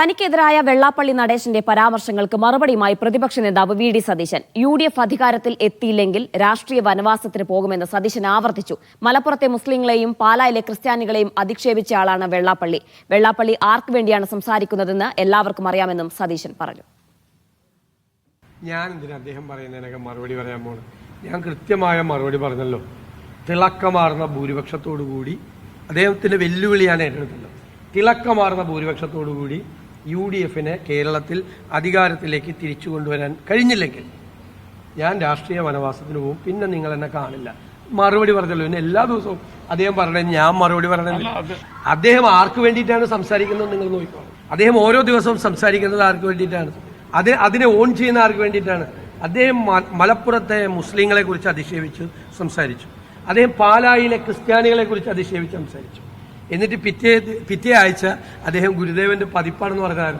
തനിക്കെതിരായ വെള്ളാപ്പള്ളി നടേശന്റെ പരാമർശങ്ങൾക്ക് മറുപടിയുമായി പ്രതിപക്ഷ നേതാവ് V D Satheesan. U D F അധികാരത്തിൽ എത്തിയില്ലെങ്കിൽ രാഷ്ട്രീയ വനവാസത്തിന് പോകുമെന്ന് സതീശൻ ആവർത്തിച്ചു. മലപ്പുറത്തെ മുസ്ലിങ്ങളെയും പാലായിലെ ക്രിസ്ത്യാനികളെയും അധിക്ഷേപിച്ച ആളാണ് വെള്ളാപ്പള്ളി. വെള്ളാപ്പള്ളി ആർക്കു വേണ്ടിയാണ് സംസാരിക്കുന്നതെന്ന് എല്ലാവർക്കും അറിയാമെന്നും സതീശൻ പറഞ്ഞു. ഞാൻ എന്തിനാ അദ്ദേഹം പറയുന്നതിനൊക്കെ മറുപടി പറയാൻ പോണ്? ഞാൻ കൃത്യമായ മറുപടി പറഞ്ഞല്ലോ. തിളക്കമാർന്ന ഭൂരിപക്ഷത്തോടു കൂടി അദ്ദേഹത്തിന്റെ വെല്ലുവിളിയാണ് ഏറ്റെടുത്തത് തിളക്കമാർന്ന ഭൂരിപക്ഷത്തോടു കൂടി യു ഡി എഫിനെ കേരളത്തിൽ അധികാരത്തിലേക്ക് തിരിച്ചു കൊണ്ടുവരാൻ കഴിഞ്ഞില്ലെങ്കിൽ ഞാൻ രാഷ്ട്രീയ വനവാസത്തിന് പോകും. പിന്നെ നിങ്ങൾ എന്നെ കാണില്ല. മറുപടി പറഞ്ഞല്ലോ. പിന്നെ എല്ലാ ദിവസവും അദ്ദേഹം പറഞ്ഞത് ഞാൻ മറുപടി പറഞ്ഞത് അദ്ദേഹം ആർക്ക് വേണ്ടിയിട്ടാണ് സംസാരിക്കുന്നത് നിങ്ങൾ നോക്കിക്കോ. അദ്ദേഹം ഓരോ ദിവസവും സംസാരിക്കുന്നത് ആർക്ക് വേണ്ടിയിട്ടാണ്? അത് അതിനെ ഓൺ ചെയ്യുന്ന ആർക്ക് വേണ്ടിയിട്ടാണ്? അദ്ദേഹം മലപ്പുറത്തെ മുസ്ലിങ്ങളെ കുറിച്ച് അധിക്ഷേപിച്ച് സംസാരിച്ചു. അദ്ദേഹം പാലായിലെ ക്രിസ്ത്യാനികളെ കുറിച്ച് അധിക്ഷേപിച്ച് സംസാരിച്ചു. എന്നിട്ട് പിറ്റേ പിറ്റേ ആഴ്ച അദ്ദേഹം ഗുരുദേവന്റെ പതിപ്പാണെന്ന് പറഞ്ഞാൽ